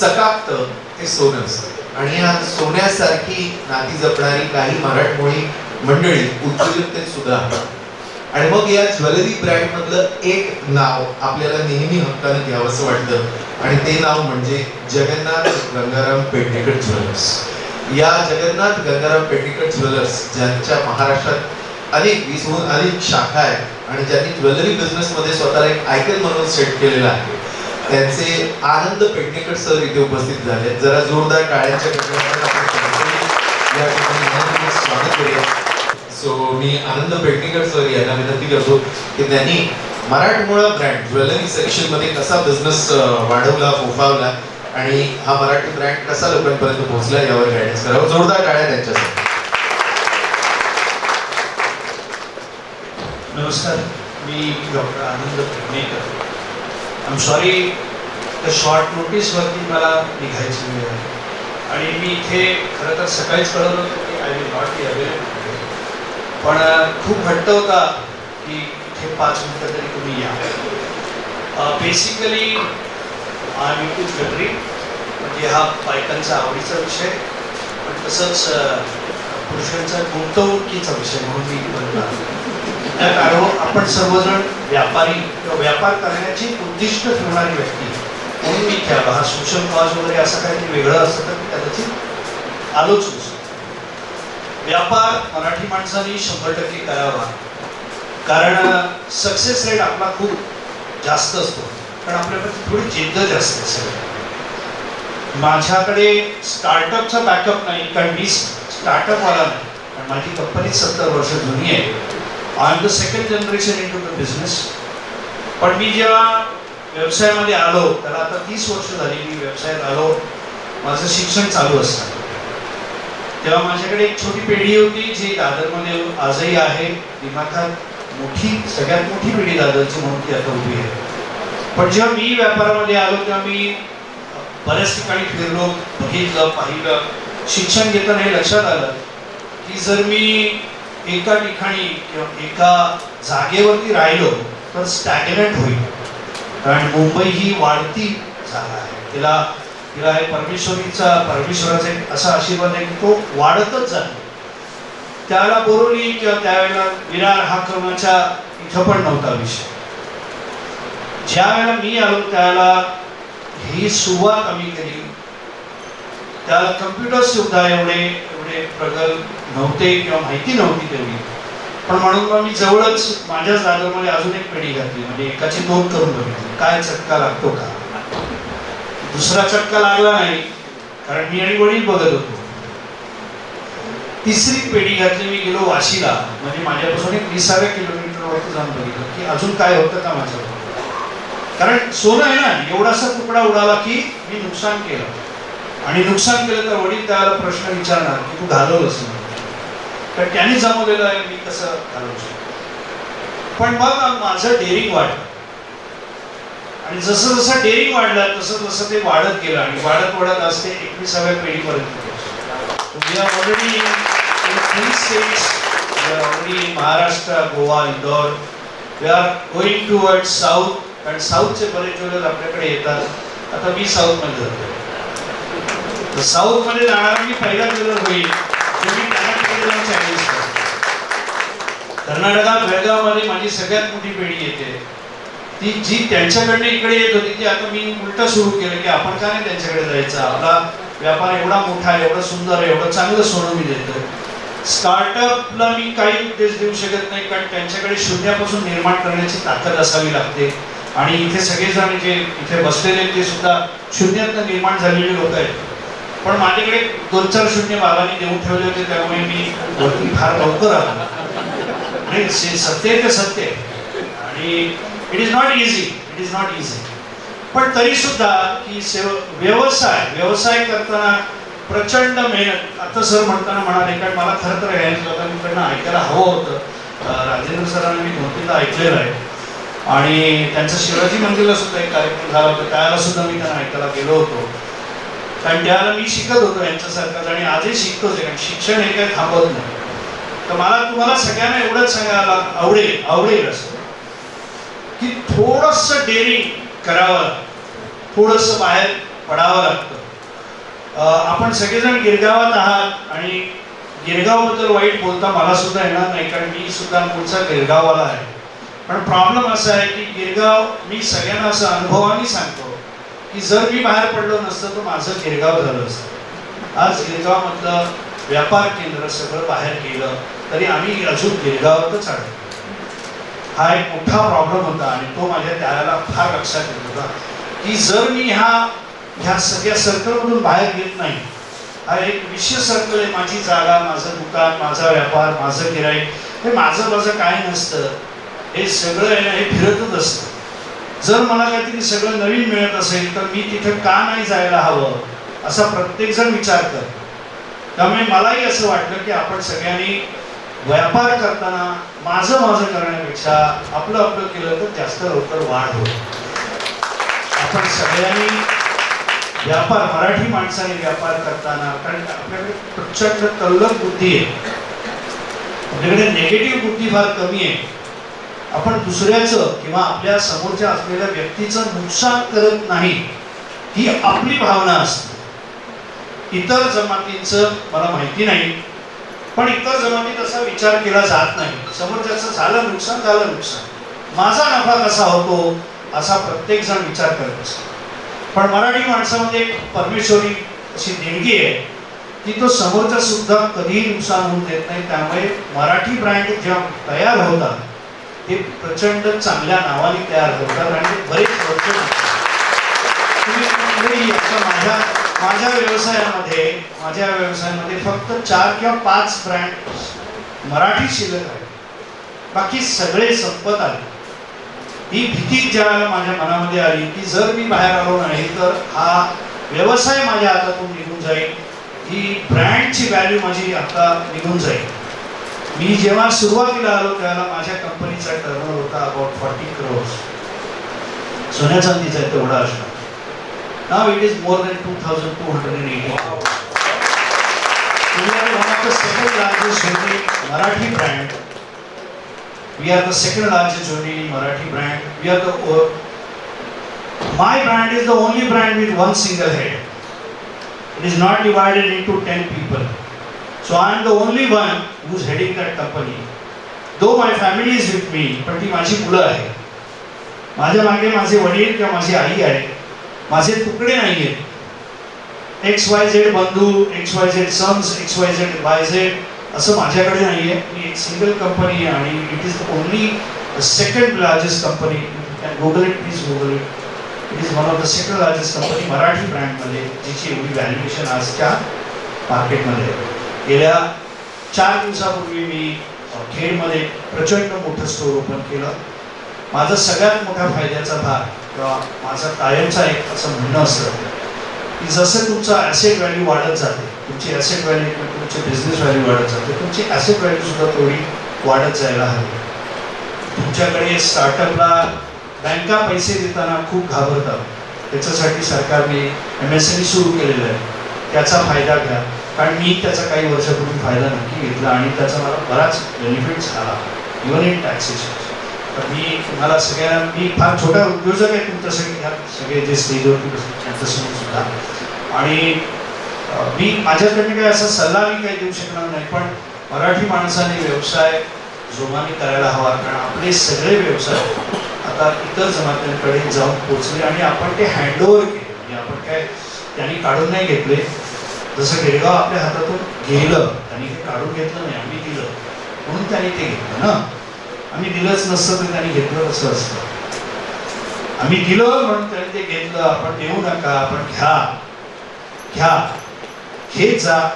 चकाकतं ते सोनं असतं. आणि या सोन्यासारखी नाती जपणारी काही मराठमोळी मंडळी उद्योजकते सुद्धा आहेत. आणि मग या ज्वेलरी ब्रँड मधलं एक नाव आपल्याला नेहमी हक्कानं घ्यावंसं वाटतं. आणि ते नाव म्हणजे जगन्नाथ गंगाराम पेडणेकर ज्वेलर्स. या जगन्नाथ गंगाराम पेडणेकर ज्वेलर्स ज्यांच्या महाराष्ट्रात अनेक वीसहून अधिक शाखा आहेत आणि ज्यांनी ज्वेलरी बिझनेस मध्ये स्वतःला एक आयकन म्हणून सेट केलेला आहे. त्यांचे आनंद पेडणेकर सर इथे उपस्थित झाले. जरा जोरदार टाळ्यांच्या या ठिकाणी स्वागत करूया. सो मी आनंद पेडणेकर सर यांना विनंती करतो की त्यांनी मराठमोळा ब्रँड ज्वेलरी सेक्शनमध्ये कसा बिझनेस वाढवला फोफावला आणि हा मराठी ब्रँड कसा लोकांपर्यंत पोहोचला यावर गायडन्स करावं हो, जोरदार टाळ्या त्यांच्यासाठी. नमस्कार. मी doctor Anand Pednekar. I am sorry त्या शॉर्ट नोटीसवरती मला निघायची वेळ आहे. आणि मी इथे खरं तर सकाळीच कळवलं होतं की I will not be available पण खूप हट्ट होता की इथे पाच मिनटं तरी तुम्ही या. Basically I you to jewellery म्हणजे हा बायकांचा आवडीचा विषय. पण तसंच पुरुषांचा गुंतवणुकीचा विषय म्हणून मी बनला. त्या कारण आपण सर्वजण व्यापारी किंवा व्यापार करण्याची उद्दिष्ट ठेवणारी व्यक्ती. म्हणून मी त्या हा सोशल कॉज वगैरे असं काहीतरी वेगळं असतं तर त्याची कदाचित आलोच व्यापार मराठी माणसाने शंभर टक्के करावा. कारण सक्सेस रेट आपला खूप जास्त असतो. कारण आपल्याकडे थोडी जिद्द जास्त असेल माझ्याकडे स्टार्टअपचा बॅकअप नाही कारण मी स्टार्टअपवाला नाही. कारण माझी कंपनी सत्तर वर्ष जुनी आहे. I am the second generation into the business पण मी जेव्हा व्यवसायामध्ये आलो त्याला आता तीस वर्ष झाली मी व्यवसायात आलो. माझं शिक्षण चालू असतं. तेव्हा माझ्याकडे एक छोटी पेढी होती जी दादरमध्ये आजही आहे. दिमाखात मोठी सगळ्यात मोठी पेढी दादरची म्हणून ती आता उभी आहे. पण जेव्हा मी व्यापारामध्ये आलो तेव्हा मी बऱ्याच ठिकाणी फिरलो बघितलं पाहिलं. शिक्षण घेताना हे लक्षात आलं की जर मी एका ठिकाणी किंवा एका जागेवरती राहिलो तर स्टॅग्नंट होईल. कारण मुंबई ही वाढती जागा आहे. तिला तिला हे परमेश्वरीचा परमेश्वराचा एक असा आशीर्वाद आहे की तो वाढतच जातो. त्याला बोरवली किंवा त्यावेळेला विरार हा करण्याचा इथं पण नव्हता विषय. ज्या वेळेला मी आलो त्यावेळेला ही सुरुवात आम्ही केली. त्याला कम्प्युटर सुद्धा एवढे एवढे प्रगल्भ नव्हते किंवा माहिती नव्हती तेवढी. पण म्हणून मग मी जवळच माझ्याच दादरमध्ये अजून एक पेढी घातली म्हणजे एकाची नोंद करून बघितली. काय चटका लागतो का? दुसरा चटका लागला नाही कारण मी आणि वडील बघत होतो. तिसरी पेढी घातली मी गेलो वाशीला म्हणजे माझ्यापासून एक विसाव्या किलोमीटरवरती जाऊन बघितलं की अजून काय होतं का माझ्यावर? कारण सोनं आहे ना एवढासा तुकडा उडाला की मी नुकसान केलं. आणि नुकसान केलं तर वडील त्याला प्रश्न विचारणार की तू घालवलंस तर त्यांनी जमवलेलं आहे मी कसं घालवू शकतो. पण मग माझं डेअरिंग वाढलं. आणि जसं जसं डेअरिंग वाढलं तसं तसं ते वाढत गेलं. आणि वाढत वाढत असते एकविसाव्या पिढीपर्यंत already three states already Maharashtra Goa Indore we are going toward south कारण साऊथचे बरेच ज्वेलर आपल्याकडे येतात. आता मी साऊथमध्ये जातो तर साऊथमध्ये जाणारा मी पहिला ज्वेलर होईल मी कर्नाटकमध्ये कर्नाटकात बेळगावमध्ये माझी सगळ्यात मोठी पेढी येते. ती जी त्यांच्याकडनं इकडे येत होती ती आता मी उलट सुरू केलं की आपण का नाही त्यांच्याकडे जायचं? आपला व्यापार एवढा मोठा आहे एवढा सुंदर आहे एवढं चांगलं सोनं मी देतो स्टार्टअपला मी काही उद्देश देऊ शकत नाही कारण त्यांच्याकडे शून्यापासून निर्माण करण्याची ताकद असावी लागते. आणि इथे सगळेजण जे इथे बसलेले ते सुद्धा शून्यातनं निर्माण झालेले लोक आहेत. पण माझ्याकडे दोन चार शून्य बाबांनी देऊन ठेवले होते त्यामुळे मी वरती फार लवकर आलो. म्हणजे आणि सत्य आहे ते सत्य आहे. आणि it is not easy it is not easy पण तरी सुद्धा की सेव व्यवसाय व्यवसाय करताना प्रचंड मेहनत. आता सर म्हणताना म्हणाले कारण मला खरं तर ह्या लोकांकडनं ऐकायला हवं होतं. राजेंद्र सरांनी मी दोन ऐकलेलं आहे. आणि त्यांचं शिवाजी मंदिरला सुद्धा एक कार्यक्रम झाला होता त्याला सुद्धा मी त्यांना ऐकायला गेलो होतो. कारण त्याला मी शिकत होतो यांच्यासारखंच आणि आजही शिकतोच आहे कारण शिक्षण हे काही थांबत नाही. तर मला तुम्हाला सगळ्यांना एवढंच सांगायला आवडेल आवडेल असं. की थोडस डेअरिंग करावं थोडंसं बाहेर पडावं लागतं. आपण सगळेजण गिरगावात आहात आणि गिरगावबद्दल वाईट बोलता मला सुद्धा येणार नाही कारण मी सुद्धा मूळचा गिरगाववाला आहे. पण प्रॉब्लेम असा आहे की गिरगाव मी सगळ्यांना असं अनुभवाने सांगतो. की जर मी बाहेर पडलो नसतं तर माझं गिरगाव झालं असतं. आज गिरगावमधलं व्यापार केंद्र सगळं बाहेर गेलं तरी आम्ही अजून गिरगावातच आढळतो. हा एक मोठा प्रॉब्लेम होता आणि तो माझ्या त्याला फार लक्षात येत होता की जर मी ह्या ह्या सगळ्या सर्कलमधून बाहेर येत नाही हा एक विषय सर्कल आहे माझी जागा माझं दुकान माझा व्यापार माझं गिराईक हे माझं माझं काय नसतं हे सगळं हे फिरतच असतं. जर मला काहीतरी सगळं नवीन मिळत असेल तर मी तिथं का नाही जायला हवं? असा प्रत्येकजण विचार कर त्यामुळे मलाही असं वाटलं की आपण सगळ्यांनी व्यापार करताना माझं माझं करण्यापेक्षा आपलं आपलं केलं तर जास्त लवकर वाढ होईल. आपण सगळ्यांनी व्यापार मराठी माणसाने व्यापार करताना कारण आपल्याकडे प्रचंड तल्लक बुद्धी आहे. आपल्याकडे नेगेटिव्ह बुद्धी फार कमी आहे. आपण दुसऱ्याचं किंवा आपल्या समोरच्या असलेल्या व्यक्तीचं नुकसान करत नाही ही आपली भावना असते. इतर जमातींचं मला माहिती नाही पण इतर जमातीत असा विचार केला जात नाही. समोरच्याचं झालं नुकसान झालं नुकसान. माझा नफा कसा होतो असा प्रत्येक जण विचार करत असतो. पण मराठी माणसामध्ये एक परमेश्वरी अशी देणगी आहे की तो समोरचा सुद्धा कधीही नुकसान होऊन देत नाही. त्यामुळे मराठी ब्रँड जेव्हा तयार होतात हे प्रचंड चांगल्या नावाने तयार होतात आणि बरेच वर्ष तुम्ही माझ्या माझ्या व्यवसायामध्ये माझ्या व्यवसायामध्ये फक्त चार किंवा पाच ब्रँड मराठी शिल्लक आहे बाकी सगळे संपत आले. ही भीती ज्या माझ्या मनामध्ये आली की जर मी बाहेर आलो नाही तर हा व्यवसाय माझ्या हातातून निघून जाईल. ही ब्रँडची व्हॅल्यू माझी आता निघून जाईल. मी जेव्हा सुरुवातीला आलो त्याला माझ्या कंपनीचा टर्नओव्हर होता अबाउट फॉर्टी क्रोर्स सोन्या चांदीचा तेवढा असणार नाव it is more than two thousand two hundred and eighty Marathi brand we are the second largest झोनी Marathi brand we are the my brand is the only brand with one single head it is not divided into ten people So I am the only one who is heading that company. Though my family is with me, पण ती माझी मुलं आहे माझ्या मागे माझे वडील किंवा माझी आई आहे. माझे तुकडे नाही आहेत एक्स वाय झेड बंधू X Y Z sons X Y Z Y Z असं माझ्याकडे नाही आहे मी एक सिंगल कंपनी आहे आणि it is the only second largest company can Google it please Google it it is one of the second largest company Marathi ब्रँडमध्ये जिची एवढी व्हॅल्युएशन आजच्या मार्केटमध्ये आहे. गेल्या चार दिवसापूर्वी मी खेळमध्ये खेडमध्ये प्रचंड मोठं स्टोर ओपन केलं. माझा सगळ्यात मोठा फायद्याचा भाग किंवा माझा कायमचा एक असं म्हणणं असतं की जसं तुमचा ॲसेट व्हॅल्यू वाढत जाते तुमची ॲसेट व्हॅल्यू किंवा तुमची बिझनेस व्हॅल्यू वाढत जाते तुमची ॲसेट व्हॅल्यूसुद्धा थोडी वाढत जायला हवी. तुमच्याकडे स्टार्टअपला बँका पैसे देताना खूप घाबरतात. त्याच्यासाठी सरकारने एम एस एम ई सुरू केलेलं आहे. त्याचा फायदा घ्या. कारण मी त्याचा काही वर्षापूर्वी फायदा नक्की घेतला आणि त्याचा मला बराच बेनिफिट झाला. इव्हन इन टॅक्सेशन तर मी तुम्हाला सगळ्यांना मी फार छोटा उद्योजक आहे तुमच्यासाठी ह्या सगळे जे स्टेजवरती बसले त्यांच्यासमोर सुद्धा. आणि मी माझ्याकडनं काही असा सल्ला मी काही देऊ शकणार नाही पण मराठी माणसाने व्यवसाय जोमाने करायला हवा कारण आपले सगळे व्यवसाय आता इतर जमात्यांकडे जाऊन पोचले आणि आपण ते हँडओव्हर केले. म्हणजे आपण काय त्यांनी काढून नाही घेतले. जसं गिरगाव आपल्या हातातून गेलं त्यांनी ते काढून घेतलं नाही आम्ही दिलं. म्हणून त्यांनी ते घेतलं ना. आम्ही दिलंच नसतं तर त्यांनी घेतलं कसं असतं. आम्ही दिलं म्हणून त्यांनी ते घेतलं. आपण देऊ नका आपण घ्या. घ्या. घेत जा.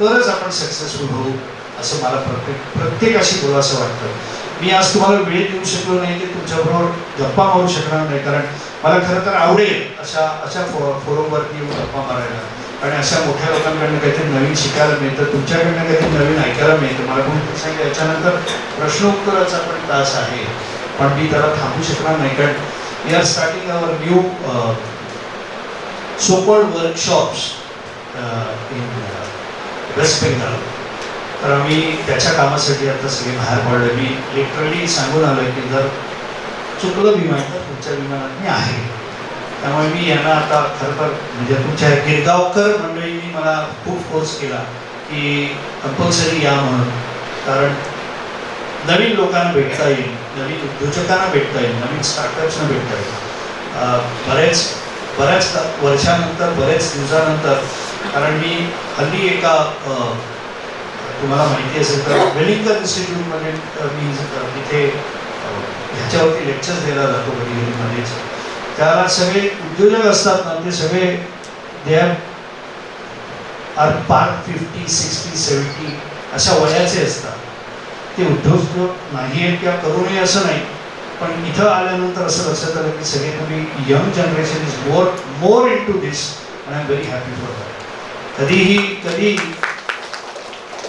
तरच आपण सक्सेसफुल होऊ असं मला प्रत्येक प्रत्येकाशी बोलावं वाटतं. मी आज तुम्हाला वेळ देऊ शकलो नाही की तुमच्याबरोबर गप्पा मारू शकणार नाही कारण मला खरं तर आवडेल अशा अशा फो फोरमवरती येऊन गप्पा मारायला. आणि अशा मोठ्या लोकांकडनं काहीतरी नवीन शिकायला मिळतं तुमच्याकडनं काहीतरी नवीन ऐकायला मिळतं. मला कोणी सांगितलं याच्यानंतर प्रश्नोत्तराचा पण तास आहे. पण मी त्याला थांबू शकणार नाही कारण we are starting our new so called workshops in West Bengal तर आम्ही त्याच्या कामासाठी आता सगळे बाहेर पडलं मी लिटरली सांगून आलोय की जर चुकलं विमान तर पुढच्या विमानात मी आहे. त्यामुळे मी यांना आता खरं तर म्हणजे तुमच्या गिरगावकर मंडळींनी मला खूप फोर्स केला की कंपल्सरी या म्हणून. कारण नवीन लोकांना भेटता येईल नवीन उद्योजकांना भेटता येईल नवीन स्टार्टअप्सना भेटता येईल. बरेच बऱ्याच वर्षानंतर बरेच दिवसानंतर कारण मी हल्ली एका अं, तुम्हाला माहिती असेल तर वेलिंगटन इन्स्टिट्यूटमध्ये मी तिथे ह्याच्यावरती लेक्चर्स दिला जातो कधी कधी मध्येच त्याला सगळे उद्योजक असतात ना ते सगळे they are park fifty sixty seventy अशा वयाचे असतात. ते उद्योजक नाही आहेत किंवा करू नये असं नाही पण इथं आल्यानंतर असं लक्षात आलं की सगळे तुम्ही young generation is more more into this आणि I am very happy for that कधीही कधी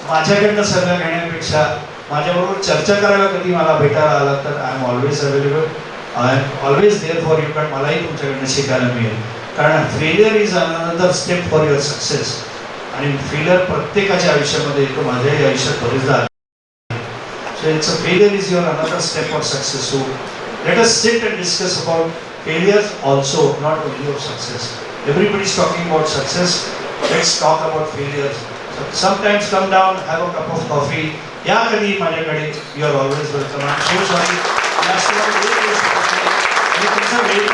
माझ्याकडनं सल्ला घेण्यापेक्षा माझ्याबरोबर चर्चा करायला कधी मला भेटायला आला तर I am always available I always there for you पण मलाही तुमच्याकडनं शिकायला मिळेल. कारण failure is another step for your success आणि फेलियर प्रत्येकाच्या आयुष्यामध्ये येतो माझ्याही आयुष्यात बरेचदा so it's a failure is your another step for success so let us set and discuss about failure also not only of success everybody is talking about success let's talk about failures sometimes come down have a cup of coffee या कधी माझ्याकडे? You are always welcome I so sorry जास्त वेळ देऊ शकत नाही आणि तुमचा वेळ